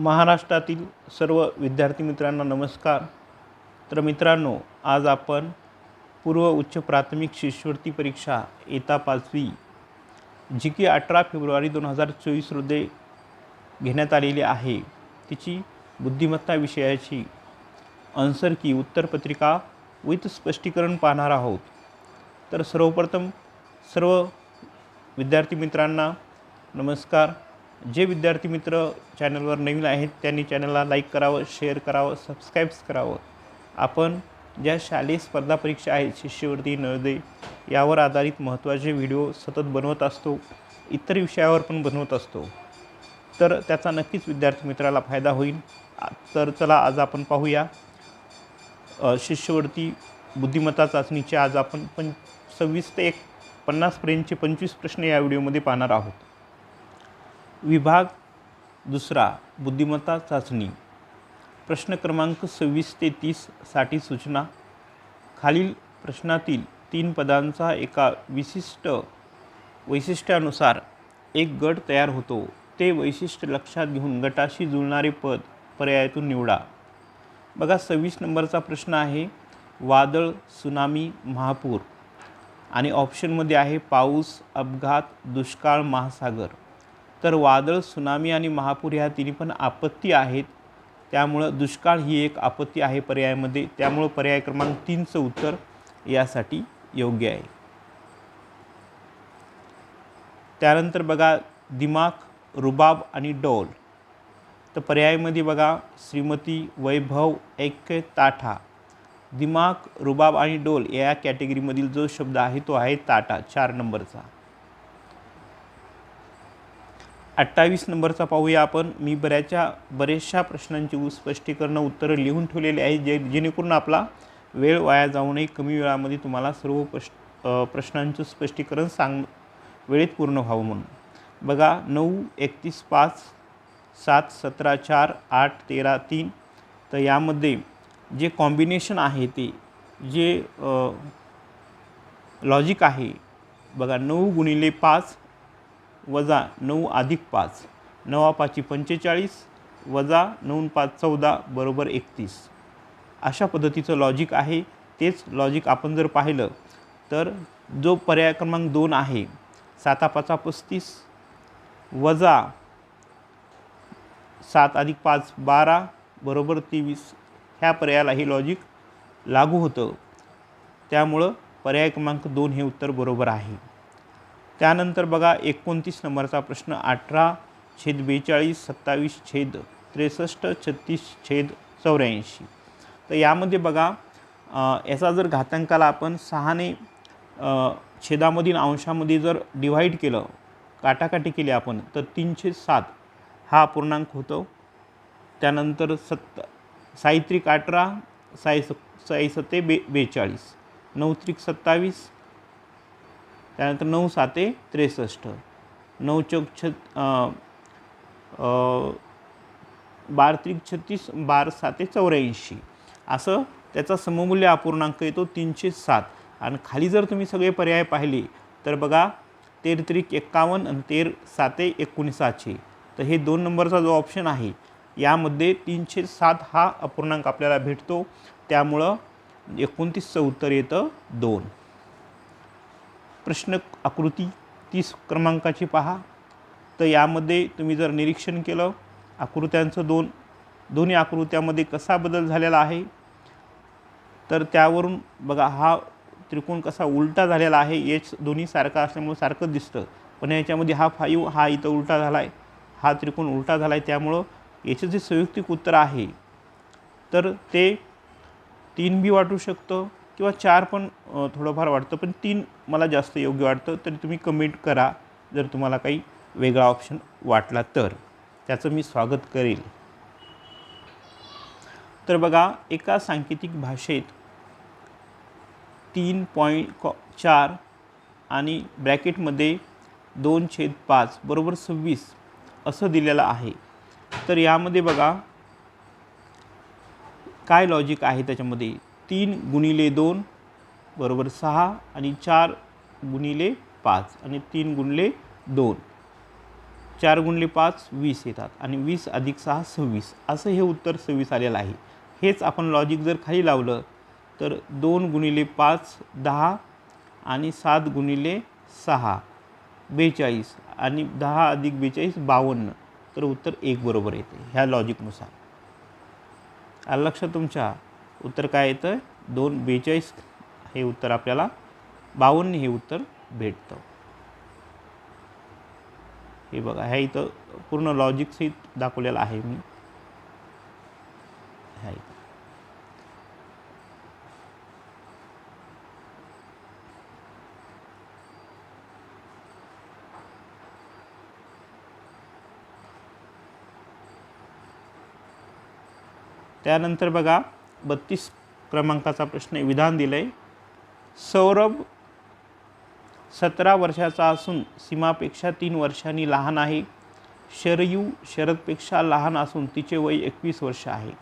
महाराष्ट्रातील सर्व विद्यार्थी मित्रांना नमस्कार. तर मित्रांनो आज आपण पूर्व उच्च प्राथमिक शिष्यवृत्ती परीक्षा येता पाचवी जी की अठरा फेब्रुवारी दोन हजार चोवीस रोजी घेण्यात आलेली आहे. तिची बुद्धिमत्ता विषयाची आन्सर की उत्तरपत्रिका विथ स्पष्टीकरण पाहणार आहोत. तर सर्वप्रथम सर्व विद्यार्थी मित्रांना नमस्कार. जे विद्यार्थी मित्र चॅनलवर नवीन आहेत त्यांनी चॅनलला लाईक करावं शेअर करावं सबस्क्राईब्स करावं. आपण ज्या शालेय स्पर्धा परीक्षा आहेत शिष्यवृत्ती नवोदय यावर आधारित महत्त्वाचे व्हिडिओ सतत बनवत असतो इतर विषयावर पण बनवत असतो. तर त्याचा नक्कीच विद्यार्थी मित्राला फायदा होईल. तर चला आज आपण पाहूया. शिष्यवृत्ती बुद्धिमत्ता चाचणीचे आज आपण पण सव्वीस ते एक पन्नासपर्यंतचे पंचवीस प्रश्न या व्हिडिओमध्ये पाहणार आहोत. विभाग दुसरा बुद्धिमत्ता चाचणी. प्रश्न क्रमांक सव्वीस ते तीससाठी सूचना. खालील प्रश्नातील तीन पदांचा एका विशिष्ट वैशिष्ट्यानुसार एक गट तयार होतो. ते वैशिष्ट्य लक्षात घेऊन गटाशी जुळणारे पद पर्यायातून निवडा. बघा सव्वीस नंबरचा प्रश्न आहे वादळ सुनामी महापूर. आणि ऑप्शनमध्ये आहे पाऊस अपघात दुष्काळ महासागर. तर वादळ सुनामी आणि महापूर ह्या तिन्ही पण आपत्ती आहेत. त्यामुळं दुष्काळ ही एक आपत्ती आहे पर्यायामध्ये. त्यामुळं पर्याय क्रमांक तीनचं उत्तर यासाठी योग्य आहे. त्यानंतर बघा दिमाग रुबाब आणि डोल. तर पर्यायामध्ये बघा श्रीमती वैभव ऐक्य ताठा. दिमाग रुबाब आणि डोल या कॅटेगरीमधील जो शब्द आहे तो आहे ताटा चार नंबरचा. अठ्ठावीस नंबरचा पाहूया आपण. मी बऱ्याचशा बरेचशा प्रश्नांची स्पष्टीकरणं उत्तरं लिहून ठेवलेली आहे जे जेणेकरून आपला वेळ वाया जाऊ नये. कमी वेळामध्ये तुम्हाला सर्व प्रश्न प्रश्नांचं स्पष्टीकरण सांग वेळेत पूर्ण व्हावं म्हणून. बघा नऊ एकतीस पाच सात सतरा चार आठ तेरा तीन. तर यामध्ये जे कॉम्बिनेशन आहे ते जे लॉजिक आहे बघा नऊ गुणिले पाच वजा नऊ अधिक पाच. नवा पाची पंचेचाळीस वजा नऊ पाच चौदा बरोबर एकतीस. अशा पद्धतीचं लॉजिक आहे. तेच लॉजिक आपण जर पाहिलं तर जो पर्याय क्रमांक दोन आहे साता पाचा पस्तीस वजा सात अधिक पाच बारा बरोबर तेवीस ह्या पर्यायाला हे लॉजिक लागू होतं. त्यामुळं पर्याय क्रमांक दोन हे उत्तर बरोबर आहे. त्यानंतर बघा एकोणतीस नंबरचा प्रश्न अठरा छेद बेचाळीस सत्तावीस छेद त्रेसष्ट छत्तीस छेद चौऱ्याऐंशी. तर यामध्ये बघा याचा जर घातांकाला आपण सहाने छेदामधील अंशामध्ये जर डिव्हाइड केलं काटाकाटी केली आपण तर तीनशे सात हा पूर्णांक होतो. त्यानंतर सत्त सायत्रिक अठरा साई स साई सत्ते बे बेचाळीस नऊ त्रिक सत्तावीस त्यानंतर नऊ साते त्रेसष्ट. नऊ चौक छत बार त्रिक छत्तीस बार साते चौऱ्याऐंशी. असं त्याचा सममूल्य अपूर्णांक येतो तीनशे सात. आणि खाली जर तुम्ही सगळे पर्याय पाहिले तर बघा तेर त्रिक एक्कावन्न आणि तेर साते एकोणीसाचे तर हे दोन नंबरचा जो ऑप्शन आहे यामध्ये तीनशे सात हा अपूर्णांक आपल्याला भेटतो. त्यामुळं एकोणतीसचं उत्तर येतं दोन. प्रश्न आकृती तीस क्रमांकाची पहा. तर यामध्ये तुम्ही जर निरीक्षण केलं आकृत्यांचं दोन दोन्ही आकृत्यामध्ये कसा बदल झालेला आहे? तर त्यावरून बघा हा त्रिकोण कसा उलटा झालेला आहे एच दोन्ही सारखा असल्यामुळे सारखं दिसतं. पण याच्यामध्ये हा फाईव्ह हा इथं उलटा झाला आहे हा त्रिकोण उलटा झाला आहे त्यामुळं याचं जे संयुक्तिक उत्तर आहे तर ते तीन बी वाटू शकतं किंवा चार पण थोडंफार वाटतं पण तीन मला जास्त योग्य वाटतं तरी तुम्ही कमेंट करा जर तुम्हाला काही वेगळा ऑप्शन वाटला तर. त्याचं मी स्वागत करेल तर बघा एका सांकेतिक भाषेत तीन पॉईंट कॉ चार आणि ब्रॅकेटमध्ये दोन छेद पाच बरोबर सव्वीस असं दिलेलं आहे. तर यामध्ये बघा काय लॉजिक आहे त्याच्यामध्ये? तीन गुणिले दोन बरोबर सहा आणि चार गुणिले पाच आणि तीन गुणले दोन. चार गुणले पाच वीस येतात आणि वीस अधिक सहा सव्वीस. असं हे उत्तर सव्वीस आलेलं आहे. हेच आपण लॉजिक जर खाली लावलं तर दोन गुणिले पाच दहा आणि सात गुणिले सहा बेचाळीस आणि दहा अधिक बेचाळीस बावन्न. तर उत्तर एक बरोबर येते ह्या लॉजिकनुसार लक्षात तुमच्या? उत्तर काय येतं? दोन बेचाळीस हे उत्तर आपल्याला बावन्न हे उत्तर भेटतं. हे बघा ह्या इथं पूर्ण लॉजिकसहित दाखवलेलं आहे मी. ह्या इथं. त्यानंतर बघा बत्तीस क्रमांकाचा प्रश्न विधान दिलं आहे सौरभ सतरा वर्षाचा असून सीमापेक्षा तीन वर्षांनी लहान आहे. शरयू शरदपेक्षा लहान असून तिचे वय एकवीस वर्ष आहे.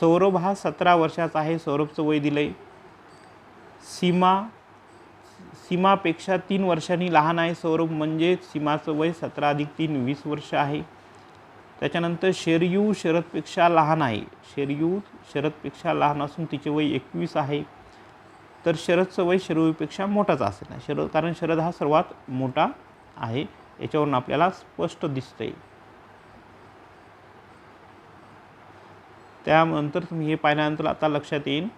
सौरभ हा सतरा वर्षाचा आहे. सौरभचं वय दिलं आहे सीमा सीमापेक्षा तीन वर्षांनी लहान आहे. सौरभ म्हणजे सीमाचं वय सतरा अधिक तीन वीस वर्ष आहे. त्याच्यानंतर शेरयू शरदपेक्षा लहान आहे. शेरयू शरदपेक्षा लहान असून तिचे वय एकवीस आहे. तर शरदचं वय शरयूपेक्षा मोठाच असेल. ना शरद कारण शरद हा सर्वात मोठा आहे. याच्यावरून आपल्याला स्पष्ट दिसतंय. त्यानंतर तुम्ही हे पाहिल्यानंतर आता लक्षात येईल.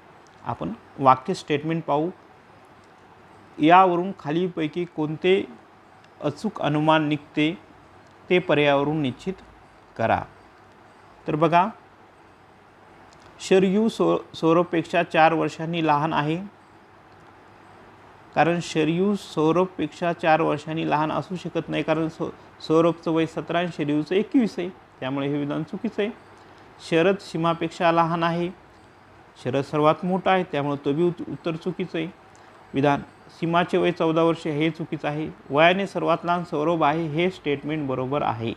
आपण वाक्य स्टेटमेंट पाहू. यावरून खालीपैकी कोणते अचूक अनुमान निघते ते पर्यावरून निश्चित करा. तर बघा शरयू सौ सौरभपेक्षा चार वर्षांनी लहान आहे. कारण शरयू सौरभपेक्षा चार वर्षांनी लहान असू शकत नाही कारण सौ सौरभचं वय सतरा आणि शरयूचं एकवीस आहे. त्यामुळे हे विधान चुकीचं आहे. शरद सीमापेक्षा लहान आहे. शरद सर्वात मोठा आहे त्यामुळे तो बी उत्तर चुकीचं आहे. विधान सीमाचे वय चौदा वर्ष हे चुकीचं आहे. वयाने सर्वात लहान सौरभ आहे हे स्टेटमेंट बरोबर आहे.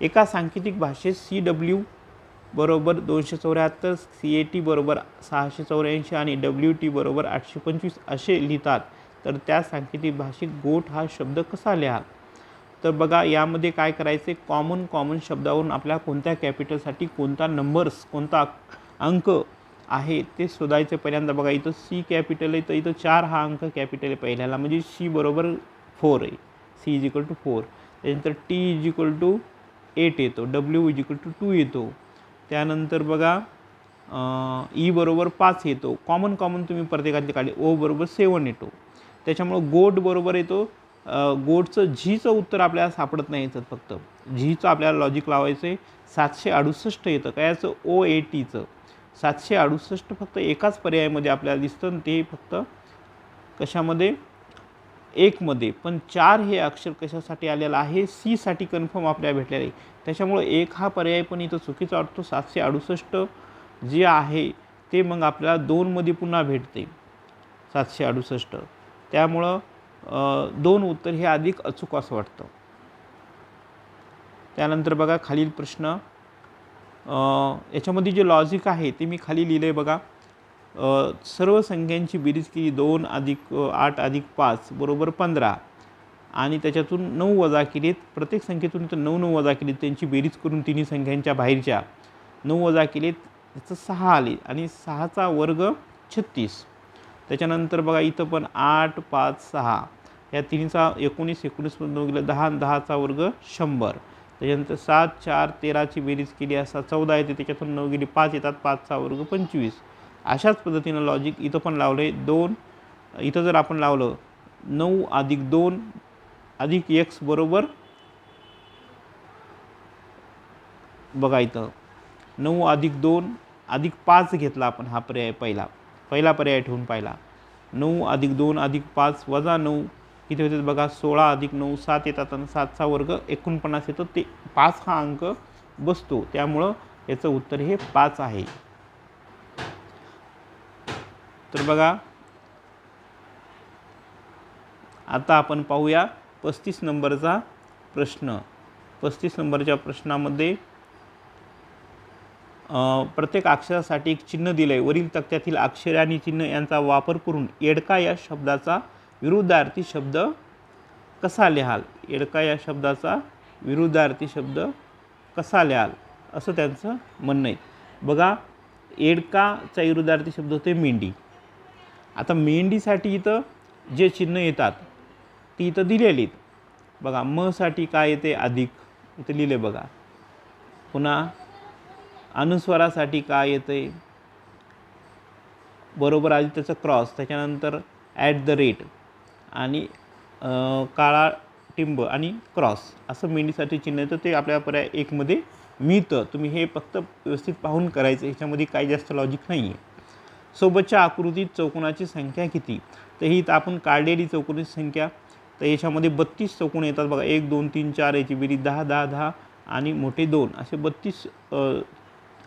एका सांकेतिक भाषेत सी डब्ल्यू बरोबर दोनशे चौऱ्याहत्तर सी ए टी बरोबर सहाशे चौऱ्याऐंशी आणि डब्ल्यू टी बरोबर आठशे पंचवीस असे लिहितात. तर त्या सांकेतिक भाषेत गोठ हा शब्द कसा लिहाल? तर बघा यामध्ये काय करायचे कॉमन कॉमन शब्दावरून आपल्या कोणत्या कॅपिटलसाठी कोणता नंबर्स कोणता अंक आहे ते शोधायचं पहिल्यांदा. बघा इथं सी कॅपिटल आहे तर इथं चार हा अंक कॅपिटल आहे पहिल्याला. म्हणजे सी बरोबर फोर आहे. C is equal to four त्याच्यानंतर T is equal to eight येतो W is equal to two येतो. त्यानंतर बघा ई e बरोबर पाच येतो. कॉमन कॉमन तुम्ही प्रत्येकातले काढले. ओ बरोबर सेवन येतो. त्याच्यामुळं गोट बरोबर येतो. गोटचं झीचं उत्तर आपल्याला सापडत नाही याचं फक्त. झीचं आपल्याला लॉजिक लावायचं आहे सातशे अडुसष्ट येतं. काय याचं? ओ ए टीचं सातशे अडुसष्ट फक्त एकाच पर्यायामध्ये आपल्याला दिसतं आणि ते फक्त कशामध्ये? एकमध्ये पण चार हे अक्षर कशासाठी आलेलं आहे? सीसाठी कन्फर्म आपल्याला भेटलेलं आहे. त्याच्यामुळं एक हा पर्याय पण इथं चुकीचा वाटतो. सातशे अडुसष्ट जे आहे ते मग आपल्याला दोनमध्ये पुन्हा भेटते. सातशे अडुसष्ट. त्यामुळं दोन उत्तर हे अधिक अचूक असं वाटतं. त्यानंतर बघा खालील प्रश्न. याच्यामध्ये जे लॉजिक आहे ते मी खाली लिहिलं आहे बघा. सर्व संख्यांची बेरीज केली दोन अधिक आठ अधिक पाच बरोबर पंधरा. आणि त्याच्यातून नऊ वजा केलीत. प्रत्येक संख्येतून इथं नऊ नऊ वजा केलीत. त्यांची बेरीज करून तिन्ही संख्यांच्या बाहेरच्या नऊ वजा केलीत. त्याचं सहा आले आणि सहाचा वर्ग छत्तीस. त्याच्यानंतर बघा इथं पण आठ पाच सहा. या तिन्हीचा एकोणीस एकोणीसमधून गेलं दहा दहाचा वर्ग शंभर. त्याच्यानंतर सात चार तेराची बेरीज केली असा चौदा येते. त्याच्यातून नऊ गेली पाच येतात. पाचचा वर्ग पंचवीस. अशाच पद्धतीनं लॉजिक इथं पण लावलं आहे दोन इथं जर आपण लावलं नऊ अधिक दोन अधिक एक्स बरोबर बघा इथं नऊ अधिक दोन अधिक पाच घेतला आपण हा पर्याय पहिला. पहिला पर्याय ठेवून पाहिला. नऊ अधिक दोन अधिक पाच वजा नऊ इथे होते बघा सोळा अधिक नऊ सात येतात आणि सातचा वर्ग एकोणपन्नास येतो. ते पाच हा अंक बसतो. त्यामुळं याचं उत्तर हे पाच आहे. तर बघा. आता आपण पाहूया पस्तीस नंबरचा प्रश्न. पस्तीस नंबरच्या प्रश्नामध्ये प्रत्येक अक्षरासाठी एक चिन्ह दिलं आहे वरील तक्त्यातील अक्षरे आणि चिन्ह यांचा वापर करून येडका या शब्दाचा विरुद्धार्थी शब्द कसा लिहाल? येडका या शब्दाचा विरुद्धार्थी शब्द कसा लिहाल? असं त्यांचं म्हणणं आहे. बघा एडकाचा विरुद्धार्थी शब्द होते मेंढी. आता मेंढीसाठी इथं जे चिन्ह येतात ती इथं दिलेली आहेत. बघा मसाठी काय येते अधिक? इथं लिहिले बघा. पुन्हा अनुस्वारासाठी काय येते? बरोबर आधी त्याचं क्रॉस त्याच्यानंतर ॲट द रेट आणि काळा टिंब आणि क्रॉस. असं मेंढीसाठी चिन्ह येतं ते आपल्या पर्याय एकमध्ये मिळतं. तुम्ही हे फक्त व्यवस्थित पाहून करायचं ह्याच्यामध्ये काही जास्त लॉजिक नाही आहे सोबतच्या आकृतीत चौकोनाची संख्या किती? तर ही आपण काढलेली चौकोनाची संख्या. तर याच्यामध्ये बत्तीस चौकोन येतात बघा. एक दोन तीन चार याची बेरीज दहा दहा दहा आणि मोठे दोन. असे बत्तीस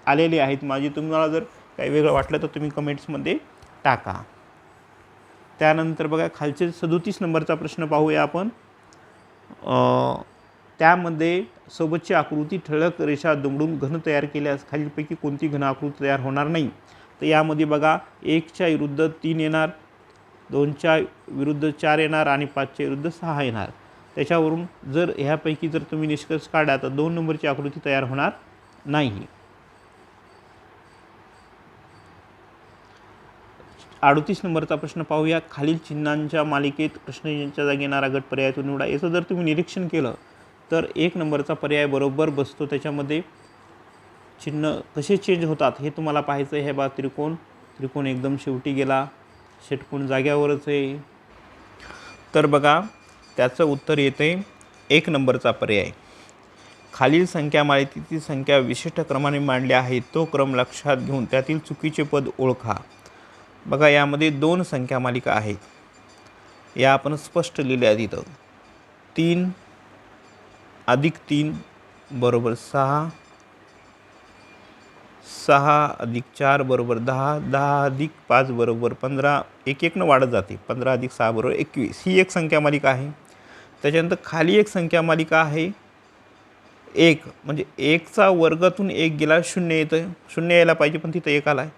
आलेले आहेत. माझे तुम्हाला जर काही वेगळं वाटलं तर तुम्ही कमेंट्समध्ये टाका. त्यानंतर बघा खालचे सदोतीस नंबरचा प्रश्न पाहूया आपण. त्यामध्ये सोबतची आकृती ठळक रेषा दुमडून घन तयार केल्यास खालीलपैकी कोणती घन आकृती तयार होणार नाही? तर यामध्ये बघा एकच्या विरुद्ध तीन येणार दोनच्या विरुद्ध चार येणार आणि पाचच्या विरुद्ध सहा येणार. त्याच्यावरून जर ह्यापैकी जर तुम्ही निष्कर्ष काढा तर दोन नंबरची आकृती तयार होणार नाही. अडतीस नंबरचा प्रश्न पाहूया. खालील चिन्हांच्या मालिकेत प्रश्नांच्या जागी येणारा गट पर्यायातून निवडा. याचं जर तुम्ही निरीक्षण केलं तर एक नंबरचा पर्याय बरोबर बसतो. त्याच्यामध्ये चिन्ह कसे चेंज होतात हे तुम्हाला पाहायचं आहे हे बा त्रिकोण. त्रिकोण एकदम शेवटी गेला. षटकोण जाग्यावरच आहे. तर बघा त्याचं उत्तर येते. एक नंबरचा पर्याय. खालील संख्या माहितीची संख्या विशिष्ट क्रमाने मांडल्या आहे. तो क्रम लक्षात घेऊन त्यातील चुकीचे पद ओळखा. बघा यामध्ये दोन संख्या मालिका आहेत. या आपण स्पष्ट लिहिल्या तिथं तीन अधिक तीन बरोबर सहा. सहा अधिक चार बरोबर दहा दहा अधिक पाच बरोबर पंधरा एक एकनं वाढत जाते. पंधरा अधिक सहा बरोबर एकवीस. ही एक संख्या मालिका आहे. त्याच्यानंतर खाली एक संख्या मालिका आहे. एक म्हणजे एकचा वर्गातून एक गेला शून्य येतं शून्य यायला पाहिजे पण तिथं एक आला आहे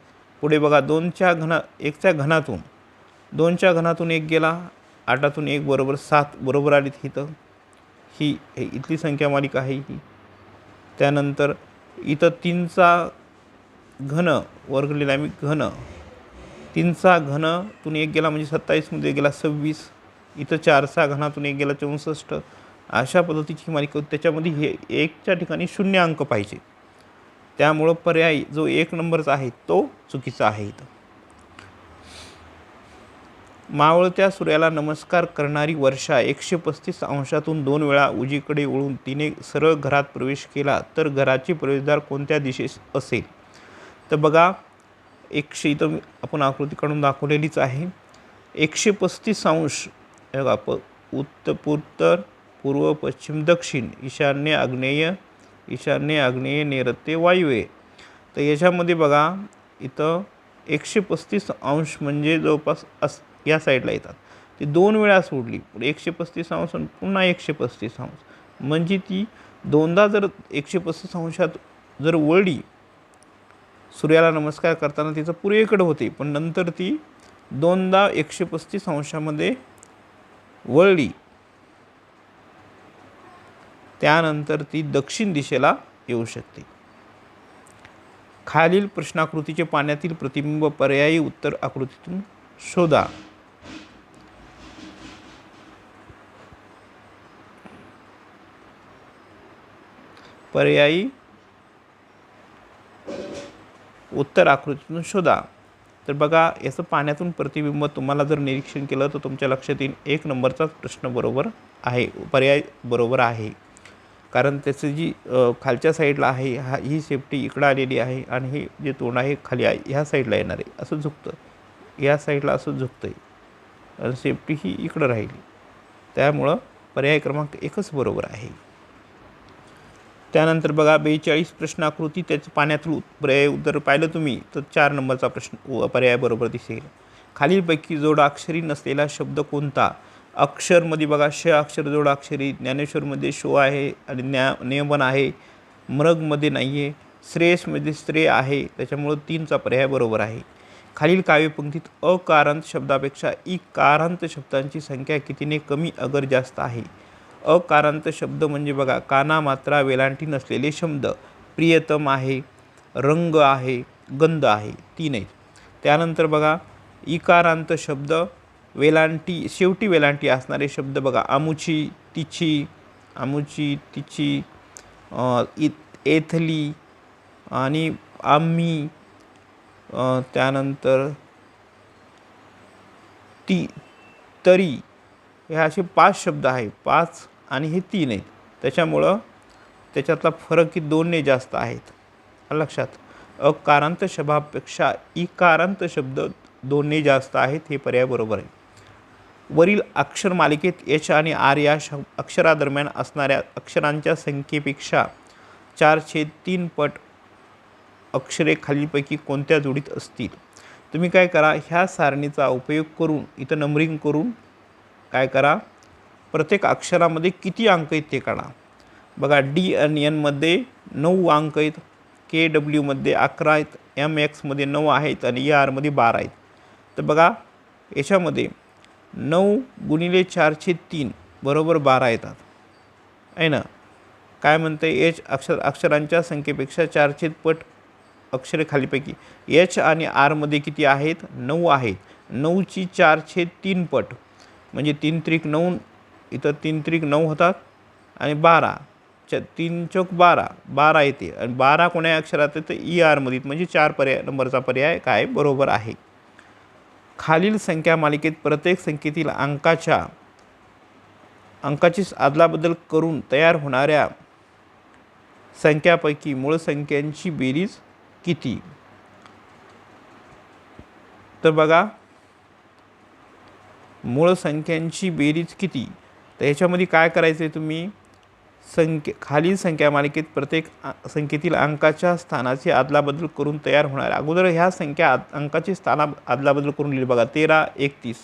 पुढे बघा दोनच्या घना एकच्या घनातून दोनच्या घनातून एक गेला आठातून एक बरोबर सात बरोबर आली इथं. ही इथली संख्या मालिका आहे ही. त्यानंतर इथं तीनचा घन वर्ग लिहिला मी घन. तीनचा घनातून एक गेला म्हणजे सत्तावीसमध्ये गेला सव्वीस. इथं चारचा घनातून एक गेला चौसष्ट. अशा पद्धतीची ही मालिका होती. त्याच्यामध्ये हे एकच्या ठिकाणी शून्य अंक पाहिजे. त्यामुळं पर्याय जो एक नंबरचा आहे तो चुकीचा आहे इथं. मावळत्या सूर्याला नमस्कार करणारी वर्षा एकशे पस्तीस अंशातून दोन वेळा उजीकडे वळून तिने सरळ घरात प्रवेश केला तर घराची प्रवेशद्वार कोणत्या दिशेस असेल? तर बघा एकशे इथं आपण आकृती काढून दाखवलेलीच आहे. एकशे पस्तीस अंश बघा प उत्तर पूर्व पश्चिम दक्षिण ईशान्य आग्नेय ईशान्य आग्नेय नैऋत्य वायव्य तर याच्यामध्ये बघा इथं एकशे पस्तीस अंश म्हणजे जवळपास अस या साईडला येतात. ती दोन वेळा सोडली. एकशे पस्तीस अंश आणि पुन्हा एकशे पस्तीस अंश. म्हणजे ती दोनदा जर एकशे पस्तीस अंशात जर वळली सूर्याला नमस्कार करताना तिचं पूर्वेकडं होते पण नंतर ती दोनदा एकशे पस्तीस अंशामध्ये वळली. त्यानंतर ती दक्षिण दिशेला येऊ शकते. खालील प्रश्नाकृतीचे पाण्यातील प्रतिबिंब पर्यायी उत्तर आकृतीतून शोधा. पर्यायी उत्तर आकृतीतून शोधा. तर बघा याचं पाण्यातून प्रतिबिंब तुम्हाला जर निरीक्षण केलं तर तुमच्या लक्षात येईल एक नंबरचाच प्रश्न बरोबर आहे पर्याय बरोबर आहे. कारण त्याचं जी खालच्या साईडला आहे हा ही सेफ्टी इकडं आलेली आहे आणि हे जे तोंड आहे खाली आहे ह्या साईडला येणार आहे असं झुकतं. या साईडला असं झुकतं आहे आणि सेफ्टी ही इकडं राहिली. त्यामुळं पर्याय क्रमांक एकच बरोबर आहे. त्यानंतर बघा बेचाळीस प्रश्नाकृती त्याचं पाण्यातलं पर्याय उत्तर पाहिलं तुम्ही तर चार नंबरचा प्रश्न व- पर्याय बरोबर दिसेल. खालीलपैकी जोडाक्षरी नसलेला शब्द कोणता? अक्षरमध्ये बघा श अक्षर जोडाक्षरी ज्ञानेश्वरमध्ये शो आहे आणि ज्ञा नियमन आहे. मृगमध्ये नाही आहे श्रेयसमध्ये श्रेय आहे त्याच्यामुळं तीनचा पर्याय बरोबर आहे. खालील काव्यपंक्तीत अकारांत शब्दापेक्षा इकारांत शब्दांची संख्या कितीने कमी अगर जास्त आहे? अकारांत शब्द म्हणजे बघा काना मात्रा वेलांटी नसलेले शब्द. प्रियतम आहे रंग आहे गंध आहे तीन आहेत त्यानंतर बघा इकारांत शब्द वेलांटी शेवटी वेलांटी असणारे शब्द बघा आमुची तिची आमुची तिची इत एथली आणि आम्ही त्यानंतर ती तरी हे असे पाच शब्द आहे पाच आणि हे तीन आहेत. त्याच्यामुळं त्याच्यातला फरक ही दोनने जास्त आहेत. लक्षात. अकारांत शब्दापेक्षा इकारांत शब्द दोनने जास्त आहेत हे पर्याय बरोबर आहे. वरील अक्षर मालिकेत एच आणि आर या शब अक्षरादरम्यान असणाऱ्या अक्षरांच्या संख्येपेक्षा चारशे तीन पट अक्षरे खालीलपैकी कोणत्या जोडीत असतील? तुम्ही काय करा ह्या सारणीचा उपयोग करून इथं नंबरिंग करून काय करा प्रत्येक अक्षरामध्ये किती अंक आहेत ते काढा. बघा डी आणि एनमध्ये नऊ अंक आहेत के डब्ल्यूमध्ये अकरा आहेत एम एक्समध्ये नऊ आहेत आणि e, ए आरमध्ये बारा आहेत. तर बघा याच्यामध्ये नऊ गुणिले चारशे तीन बरोबर बारा येतात. आहे ना? काय म्हणते एच अक्षर अक्षरांच्या संख्येपेक्षा चारशे पट अक्षरे खालीपैकी. एच आणि आरमध्ये किती आहेत? नऊ आहेत. नऊची चारशे तीन पट. म्हणजे तीन त्रिक नऊ इथं तीन त्रिक नऊ होतात आणि बारा. च तीन चौक बारा. बारा येते. आणि बारा कोण्या अक्षरात तर ई आरमध्ये म्हणजे चार पर्याय नंबरचा पर्याय काय? बरोबर आहे. खालील संख्या मालिकेत प्रत्येक संख्येतील अंकाच्या अंकाची अदलाबदल करून तयार होणाऱ्या संख्यापैकी मूळ संख्यांची बेरीज किती? तर बघा. मूळ संख्यांची बेरीज किती? तर याच्यामध्ये काय करायचं आहे तुम्ही? संख्ये खालील संख्या मालिकेत प्रत्येक संख्येतील अंकाच्या स्थानाची अदलाबदल करून तयार होणार. अगोदर ह्या संख्या आद- अंकाची स्थाना अदलाबदल करून लिहिली बघा. तेरा एकतीस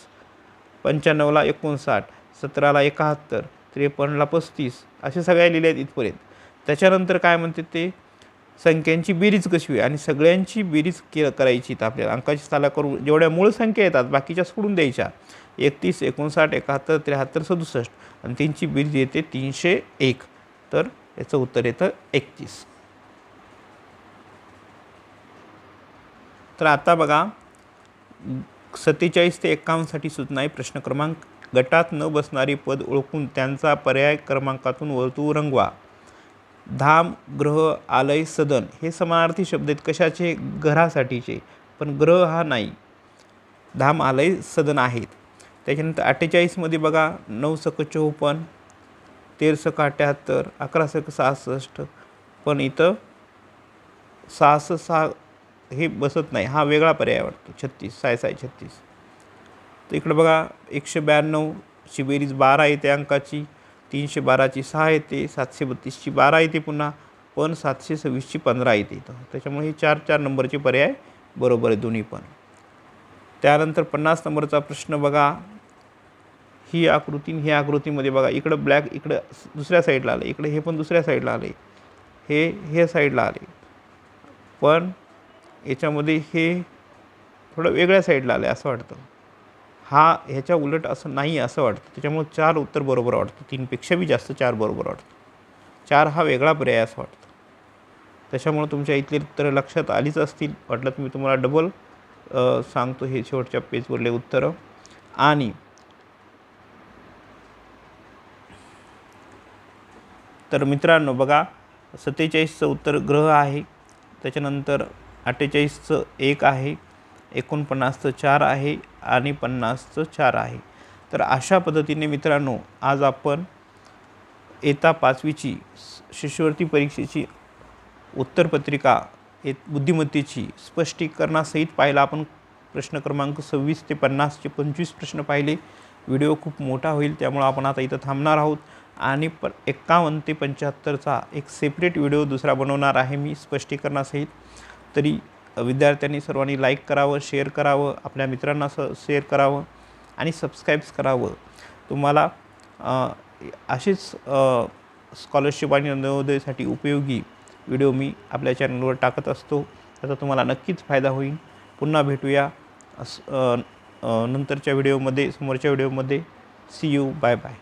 पंच्याण्णवला एकोणसाठ सतराला एकाहत्तर त्रेपन्नला पस्तीस असे सगळ्या लिहिले आहेत इथपर्यंत. त्याच्यानंतर काय म्हणते ते? संख्यांची बेरीज कशी होईल? आणि सगळ्यांची बेरीज के करायची इथं आपल्याला. अंकाची स्थाला करून जेवढ्या मूळ संख्या येतात बाकीच्या सोडून द्यायच्या. एकतीस एकोणसाठ एकाहत्तर त्र्याहत्तर सदुसष्ट. आणि त्यांची बीज येते तीनशे एक. तर याचं उत्तर येतं एकतीस. तर आता बघा सत्तेचाळीस ते एकावन्नसाठी सूचना आहे प्रश्न क्रमांक गटात न बसणारे पद ओळखून त्यांचा पर्याय क्रमांकातून वर्तुळ रंगवा धाम ग्रह आलय सदन हे समानार्थी शब्द आहेत. कशाचे? घरासाठीचे. पण ग्रह हा नाही. धाम आलय सदन आहेत. त्याच्यानंतर अठ्ठेचाळीसमध्ये बघा नऊ सक चौपन्न तेरसक अठ्ठ्याहत्तर अकरा सक सहासष्ट पण इथं सहासष्ट सहा हे बसत नाही. हा वेगळा पर्याय वाटतो. छत्तीस साय साय छत्तीस. तर इकडं बघा एकशे ब्याण्णवची बेरीज बारा येते अंकाची तीनशे बाराची सहा येते सातशे बत्तीसची बारा येते पुन्हा पण सातशे सव्वीसची पंधरा येते इथं. त्याच्यामुळे हे चार चार नंबरचे पर्याय बरोबर आहे दोन्ही पण. त्यानंतर पन्नास नंबरचा प्रश्न बघा ही आकृती ही आकृतीमध्ये बघा इकडं ब्लॅक इकडं दुसऱ्या साईडला आलं इकडे हे पण दुसऱ्या साईडला आले हे हे साईडला आले पण याच्यामध्ये हे थोडं वेगळ्या साईडला आलं असं वाटतं. हा ह्याच्या उलट असं नाही असं वाटतं. त्याच्यामुळं चार उत्तर बरोबर वाटतं. तीनपेक्षा बी जास्त चार बरोबर वाटतं. चार हा वेगळा पर्याय असं वाटतं. त्याच्यामुळं तुमच्या इथले उत्तरं लक्षात आलीच असतील. वाटलं तर मी तुम्हाला डबल सांगतो हे शेवटच्या पेजवरले उत्तरं. आणि तर मित्रांनो बघा सत्तेचाळीसचं उत्तर ग्रह आहे. त्याच्यानंतर अठ्ठेचाळीसचं एक आहे एकोणपन्नासचं चार आहे आणि पन्नासचं चार आहे. तर अशा पद्धतीने मित्रांनो आज आपण येता पाचवीची शिष्यवृत्ती परीक्षेची उत्तरपत्रिका हे बुद्धिमत्तेची स्पष्टीकरणासहित पाहिला आपण प्रश्न क्रमांक सव्वीस ते पन्नासचे पंचवीस प्रश्न पाहिले. व्हिडिओ खूप मोठा होईल त्यामुळं आपण आता इथं थांबणार आहोत. आणि प एक्कावन्न ते पंच्याहत्तरचा एक सेपरेट व्हिडिओ दुसरा बनवणार आहे मी स्पष्टीकरणासहित. तरी विद्यार्थ्यांनी सर्वांनी लाईक करावं शेअर करावं आपल्या मित्रांना स शेअर करावं आणि सबस्क्राईब्स करावं. तुम्हाला अशीच स्कॉलरशिप आणि नवोदयसाठी उपयोगी व्हिडिओ मी आपल्या चॅनलवर टाकत असतो. त्याचा तुम्हाला नक्कीच फायदा होईल. पुन्हा भेटूया अस- नंतरच्या व्हिडिओमध्ये समोरच्या व्हिडिओमध्ये सी यू बाय बाय